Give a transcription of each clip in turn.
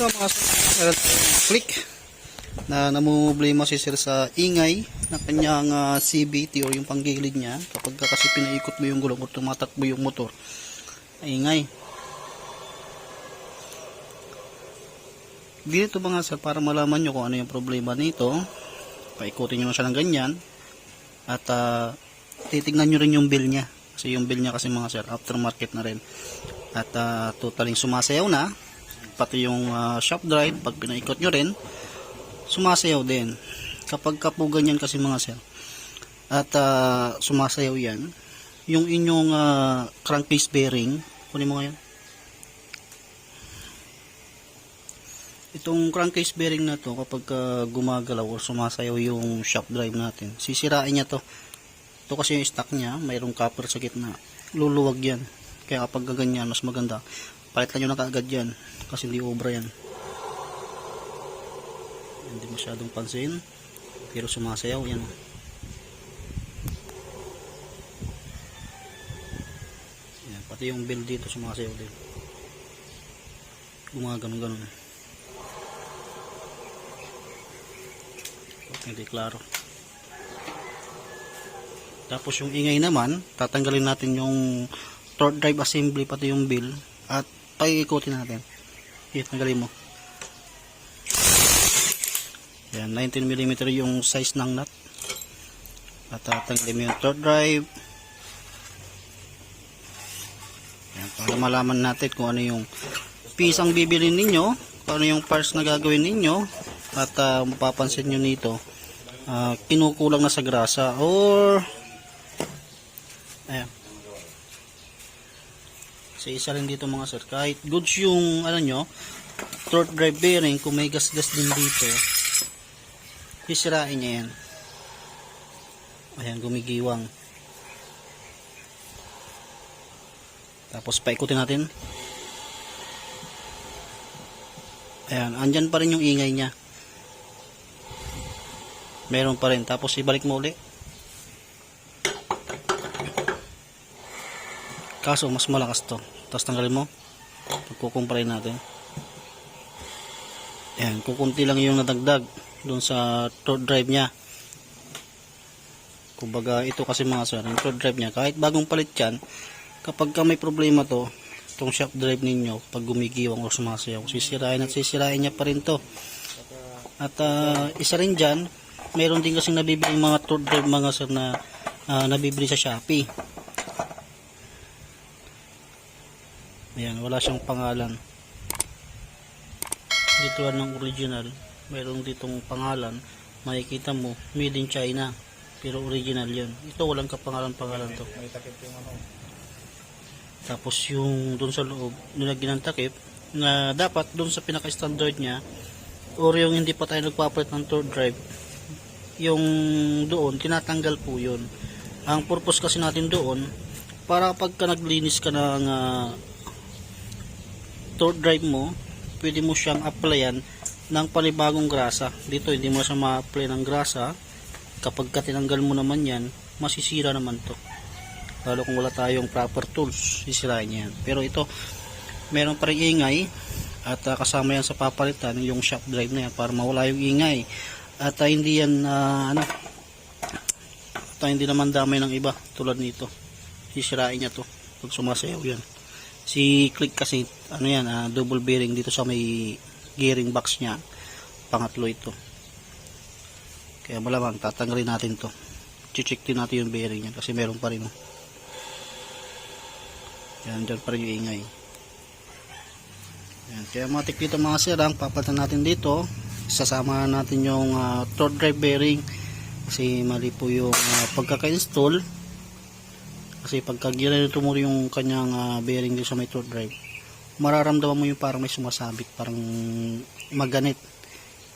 Hello mga sir, click. Na namumblema si sir sa ingay ng kanyang ah, CVT o yung panggilid niya. Kapag ka kasi pinaikot mo yung gulong o tumatakbo yung motor ay ingay dito mga sir para malaman nyo kung ano yung problema nito? Paikutin nyo na siya ng ganyan. At ah, titignan nyo rin yung bill niya. Kasi yung bill niya kasi mga sir aftermarket na rin. At ah, totaling sumasayaw na pati yung ah, shop drive pag pinaikot nyo rin sumasayaw din. Kapag ka po ganyan kasi mga sir at ah, sumasayaw yan yung inyong ah, crankcase bearing kunin mo ngayon. Itong crankcase bearing na to kapag ah, gumagalaw o sumasayaw yung shop drive natin sisirain niya to. Ito kasi yung stock niya mayroong copper sa gitna. Luluwag yan. Kaya kapag gaganyan mas maganda palitan nyo na kaagad yan. Kasi hindi obra yan. Hindi masyadong pansin. Pero sumasayaw yan. Yan pati yung bell dito sumasayaw din. Gumaganon ganon hindi klaro tapos yung ingay naman tatanggalin natin yung torque drive assembly pati yung bill at paikikutin natin. Okay, tanggalin mo. Yan 19mm yung size ng nut. At tatanggalin mo yung torque drive. Yan, para malaman natin kung ano yung pisang bibilin ninyo kung ano yung parts na gagawin ninyo. At ah, mapapansin nyo nito ah, kinukulang na sa grasa or sa isa rin dito mga sir. Kahit goods yung ano nyo torque drive bearing kung may gas-gas din dito sisirain niya yan. Ayan gumigiwang. Tapos paikutin natin. Ayan andyan pa rin yung ingay niya. Meron pa rin. Tapos ibalik mo uli kaso mas malakas to. Tapos tanggalin mo. Kukumpare natin. Yan kukunti lang yung nadagdag doon sa torque drive niya. Kumbaga ito kasi mga sir yung torque drive niya kahit bagong palit yan kapag ka may problema to itong shock drive ninyo pag gumigiwang o sumasayaw sisirain at sisirain niya pa rin to. At ah, isa rin dyan mayroon din kasing nabibili mga torque drive mga sir na ah, nabibili sa Shopee Ayan, wala siyang pangalan. Dito ng original, mayroong ditong pangalan. Makikita mo, made in China. Pero original yun. Ito walang kapangalan-pangalan to. Tapos yung doon sa loob, nilagyan ng takip, na dapat doon sa pinaka-standard niya, or yung hindi pa tayo nagpapalit ng torque drive, yung doon, tinatanggal po yun. Ang purpose kasi natin doon, para pagka naglinis ka ng ah, torque drive mo, pwede mo siyang applyan ng panibagong grasa. Dito hindi mo siya ma-apply ng grasa. Kapag ka tinanggal mo naman yan, masisira naman to. Lalo kung wala tayong proper tools, sisirain yan. Pero ito, meron pa rin ingay at ah, kasama yan sa papalitan yung shock drive na yan para mawala yung ingay. At ah, hindi yan, ah, ano, at ah, hindi naman damay ng iba tulad nito. Sisirain niya to pag sumasayaw yan. Si click kasi ano yan, ah, double bearing dito sa may gearing box niya. Pangatlo ito. Kaya malamang tatanggalin natin to. Check din natin yung bearing niya kasi meron pa rin. oh. Yan, dyan pa rin yung ingay. Yan, kaya matik dito mga sir, ang papalitan natin dito. Sasama natin yung ah, torque drive bearing kasi mali po yung ah, pagkaka-install kasi pagka ginanito mo yung kanyang ah, bearing dito sa may torque drive, mararamdaman mo yung parang may sumasabit, parang maganit.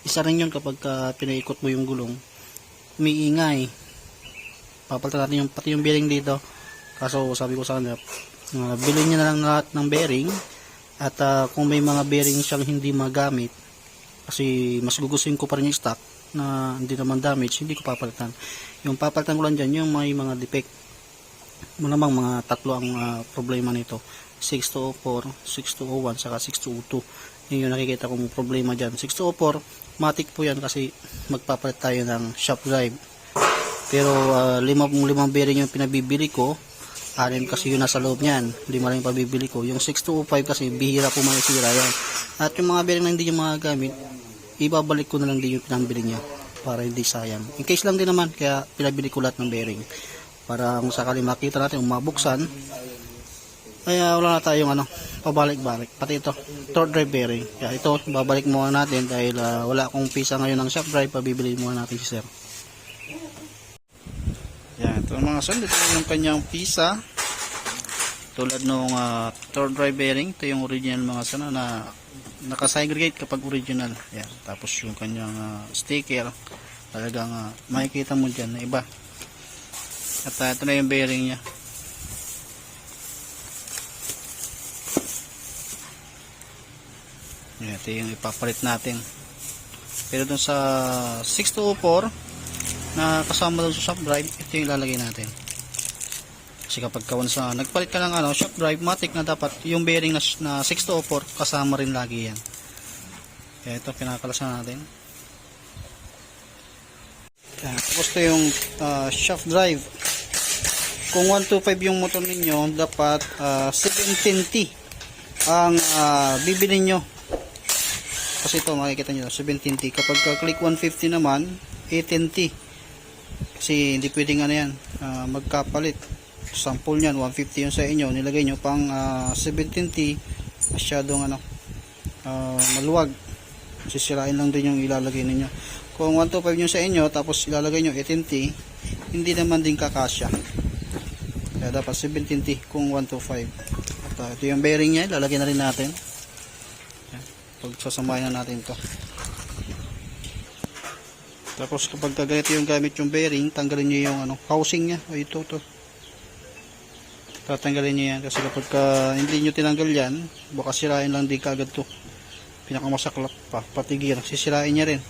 Isa rin yun kapag ka pinaikot mo yung gulong, umiingay. Papalitan natin yung, pati yung bearing dito. Kaso sabi ko sa kanya, uh, bilhin niya na lang lahat ng bearing at ah, kung may mga bearing siyang hindi magamit, kasi mas gugustuhin ko pa rin yung stock na hindi naman damage, hindi ko papalitan. Yung papalitan ko lang dyan, yung may mga defect malamang mga tatlo ang ah, problema nito 6204, 6201, saka 6202. Yun yung nakikita kong problema dyan. 6204, matic po yan kasi magpapalit tayo ng shop drive. Pero uh, lima, limang bearing yung pinabibili ko, anim kasi yung nasa loob niyan. Lima lang yung pabibili ko. Yung 6205 kasi bihira po masisira yan. At yung mga bearing na hindi yung mga gamit, ibabalik ko na lang din yung pinambili niya para hindi sayang. In case lang din naman, kaya pinabili ko lahat ng bearing. Para kung sakali makita natin, kung mabuksan, kaya wala na tayong ano, pabalik-balik. Pati ito, third drive bearing. Kaya ito, babalik muna natin dahil ah, wala akong pisa ngayon ng shop drive, pabibili muna natin si sir. Yan, ito mga son, ito yung kanyang pisa. Tulad nung uh, third drive bearing, ito yung original mga son na naka-segregate kapag original. Yan, tapos yung kanyang ah, sticker, talagang ah, makikita mo dyan na iba. At ah, ito na yung bearing niya. Ito yung ipapalit natin. Pero dun sa 6204 na kasama dun sa shop drive, ito yung ilalagay natin. Kasi kapag kawan sa nagpalit ka ng ano, shop drive, matic na dapat yung bearing na, na 6204 kasama rin lagi yan. Kaya ito pinakalasan natin. Tapos ito yung uh, shaft drive. Kung 125 yung motor ninyo, dapat ah, 710T ang uh, bibili nyo. Kasi ito makikita nyo, 17T. Kapag ka click 150 naman, 18T. Kasi hindi pwedeng ano yan, ah, magkapalit. Sample niyan, 150 yung sa inyo. Nilagay nyo pang ah, 17T, masyadong ano, ah, maluwag. Sisirain lang din yung ilalagay ninyo. Kung 125 yung sa inyo, tapos ilalagay nyo 18T, hindi naman din kakasya. Kaya dapat 17T kung 125. At ah, ito yung bearing niya, ilalagay na rin natin. Pagsasamahin na natin to. Tapos kapag kaganito yung gamit yung bearing, tanggalin nyo yung ano, housing niya. O ito, to. Tatanggalin nyo yan. Kasi kapag ka, hindi nyo tinanggal yan, baka sirain lang din kagad to. Pinakamasaklap pa. Pati gear, sisirain niya rin.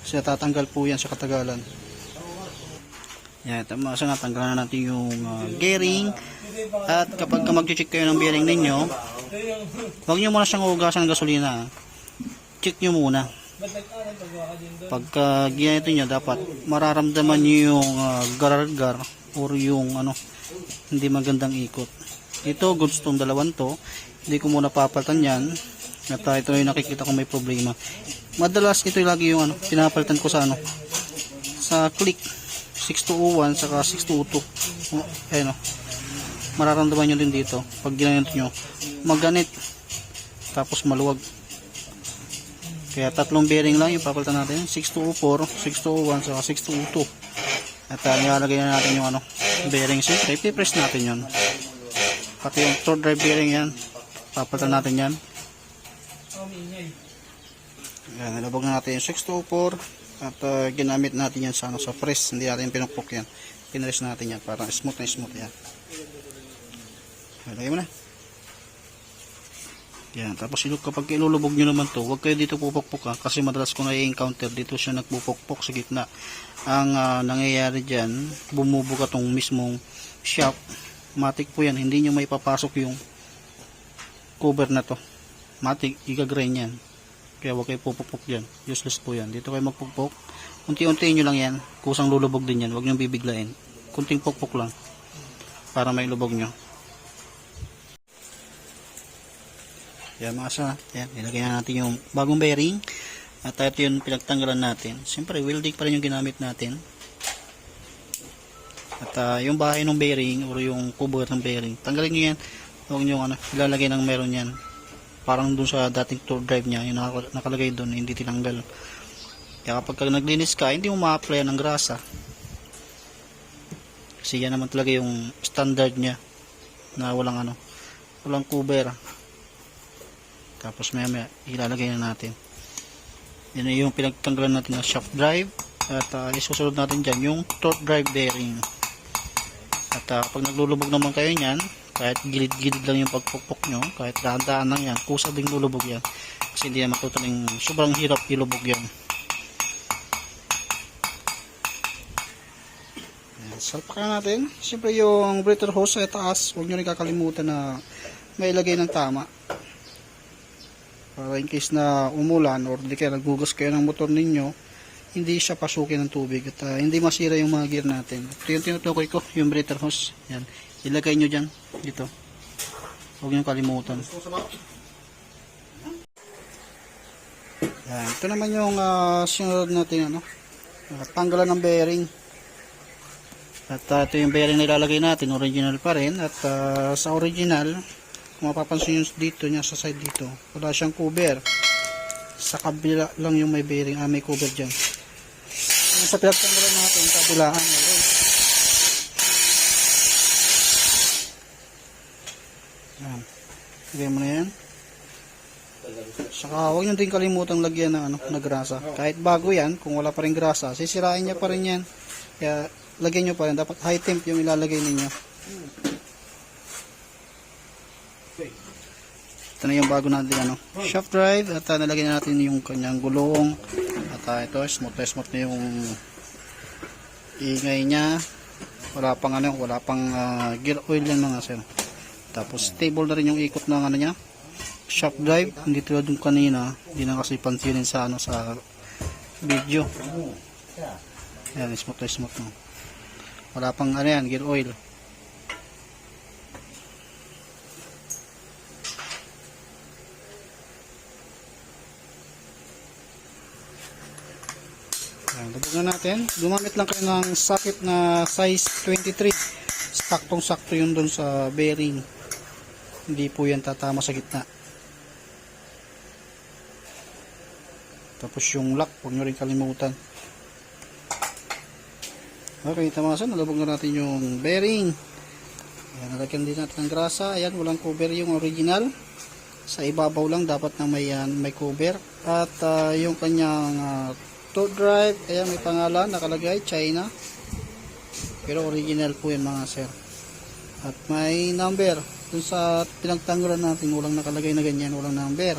Kasi natatanggal po yan sa katagalan. Yan, tama sa natanggalan na natin yung uh, gearing. At kapag ka mag-check kayo ng bearing ninyo, huwag nyo muna siyang hugasan ng gasolina. Check nyo muna. Pagka ginito nyo, dapat mararamdaman nyo yung uh, gargar or yung ano, hindi magandang ikot. Ito, goods tong dalawan to. Hindi ko muna papalitan yan. At uh, ito yung nakikita ko may problema. Madalas ito yung lagi yung ano, pinapalitan ko sa ano, sa click 6201 saka 622. Oh, ayun oh. Mararamdaman nyo din dito pag ginanito nyo. Maganit. Tapos maluwag. Kaya tatlong bearing lang yung papalitan natin. 6204, 6201 saka 622. At uh, nilalagay na natin yung ano, bearing. Siyempre, ipipress natin yon Pati yung third drive bearing yan. Papalitan natin yan. Yan, nilabog na natin yung 624 at uh, ginamit natin yan sa, ano, sa press. Hindi natin pinukpok yan. Pinress natin yan para smooth na smooth yan. Lagay mo na. Yan, tapos kapag ilulubog nyo naman to, huwag kayo dito pupukpok ha, kasi madalas ko na-encounter dito siya nagpupukpok sa gitna. Ang ah, nangyayari dyan, bumubuga tong mismong shop. Matik po yan, hindi nyo may papasok yung cover na to. Matik, igagrain yan. Kaya huwag kayo pupukpok dyan. Useless po yan. Dito kayo magpukpok. Unti-untiin nyo lang yan. Kusang lulubog din yan. Huwag nyo bibiglain. Kunting pukpok lang. Para may lubog nyo. Yan mga sa. Yan. Nilagay na natin yung bagong bearing. At ito yung pinagtanggalan natin. Siyempre, welding pa rin yung ginamit natin. At ah, yung bahay ng bearing or yung cover ng bearing, tanggalin nyo yan. Huwag nyo ano, ilalagay ng meron yan. Parang dun sa dating tour drive niya, yung naka- nakalagay dun, hindi tinanggal. Kaya kapag ka naglinis ka, hindi mo ma-apply ng grasa. Kasi yan naman talaga yung standard niya na walang ano, walang cover. Tapos maya maya ilalagay na natin. Yan yung pinagtanggalan natin na shaft drive at uh, isusunod natin dyan yung torque drive bearing. At uh, pag naglulubog naman kayo niyan, kahit gilid-gilid lang yung pagpukpok nyo, kahit dahan-dahan lang yan, kusa ding lulubog yan. Kasi hindi naman totaling sobrang hirap ilubog yan. Salpakan natin. Siyempre yung breather hose sa taas, huwag nyo rin kakalimutan na mailagay ng tama. Para in case na umulan or di kaya nagbugas kayo ng motor ninyo, hindi siya pasukin ng tubig at ah, hindi masira yung mga gear natin. Ito yung tinutukoy ko, yung breather hose. Yan. Ilagay nyo dyan, dito. Huwag nyo kalimutan. Yan. Ito naman yung ah, sinunod natin ano, ah, tanggalan ng bearing. At ah, ito yung bearing na ilalagay natin, original pa rin. At ah, sa original, kung mapapansin nyo dito niya sa side dito, wala siyang cover. Sa kabila lang yung may bearing, ah, may cover dyan. Sa pinagtanggalan natin, kabilaan, meron. Yan. Lagyan mo na yan. Saka huwag nyo din kalimutang lagyan ng ano, na grasa. Kahit bago yan, kung wala pa rin grasa, sisirain niya pa rin yan. Kaya lagyan nyo pa rin. Dapat high temp yung ilalagay ninyo. Ito na yung bago natin ano, shaft drive at uh, nalagyan na natin yung kanyang gulong at uh, ito smooth na smooth na yung ingay niya wala pang ano wala pang ah, gear oil yan mga sir tapos stable na rin yung ikot ng ano niya shaft drive hindi tulad yung kanina hindi na kasi pansinin sa ano sa video yan smooth na smooth no. wala pang ano yan gear oil Yan, lubog na natin. Gumamit lang kayo ng socket na size 23. Saktong sakto yun dun sa bearing. Hindi po yan tatama sa gitna. Tapos yung lock, huwag nyo rin kalimutan. Okay, tamasan. Nalubog na natin yung bearing. Ayan, nalagyan din natin ng grasa. Ayan, walang cover yung original. Sa ibabaw lang dapat na may, yan, may cover. At ah, yung kanyang ah, tow drive, ayan may pangalan nakalagay, China. Pero original po yan mga sir. At may number. Dun sa pinagtanggalan natin, walang nakalagay na ganyan, walang number.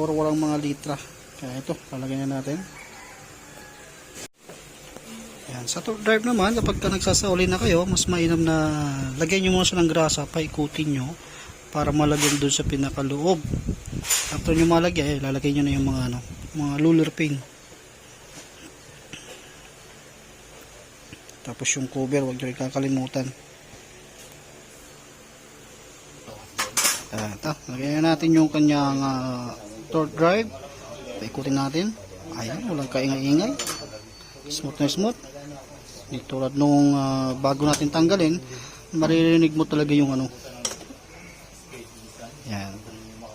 Or walang mga litra. Kaya ito, lalagay na natin. Yan. Sa tow drive naman, kapag ka nagsasauli na kayo, mas mainam na lagyan nyo muna siya ng grasa, paikutin nyo para malagyan dun sa pinakaloob. After nyo malagyan, eh, lalagay nyo na yung mga ano, mga luller pin. Tapos yung cover, huwag nyo rin kakalimutan. Ah, ito, lagyan natin yung kanyang uh, torque drive. Paikutin natin. Ayan, walang kaingay-ingay. Smooth na smooth. Di tulad nung ah, bago natin tanggalin, maririnig mo talaga yung ano. Yan.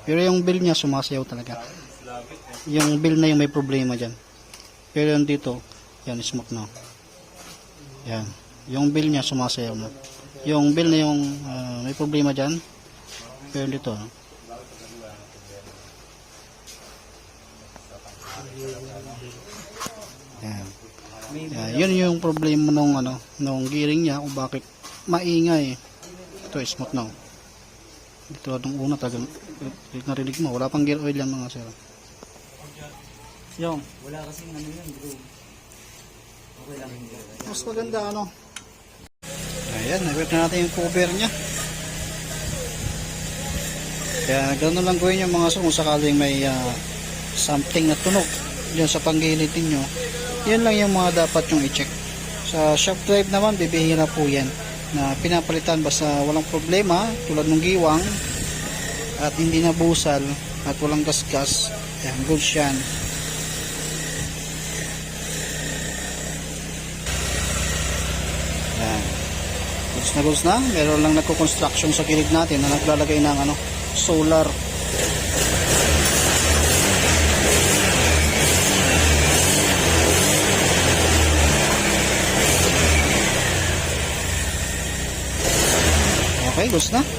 Pero yung bill niya sumasayaw talaga. Yung bill na yung may problema dyan. Pero yung dito, yan smooth na. Yan. Yung bill niya sumasayaw na. Yung bill na yung ah, may problema dyan. Pero dito, no? Yan. Yan. Yun yung problema nung ano, nung gearing niya kung bakit maingay. Ito smooth na. Dito nung una tagal narinig mo, wala pang gear oil yan mga sir. Yung, Wala kasing ano yun, bro. Okay lang mas maganda ano. Ayan, nagwet na natin yung cover niya. Kaya ganoon lang gawin yung mga sir kung sakaling may ah, something na tunog dyan sa panggilid ninyo. Yun lang yung mga dapat yung i-check. Sa shock drive naman, bibihira po yan na pinapalitan basta walang problema tulad ng giwang at hindi na busal at walang gasgas. Yan, good yan. Yan. Goods na goods na. Meron lang nagko-construction sa kilid natin na naglalagay ng ano, solar. Okay, goods na.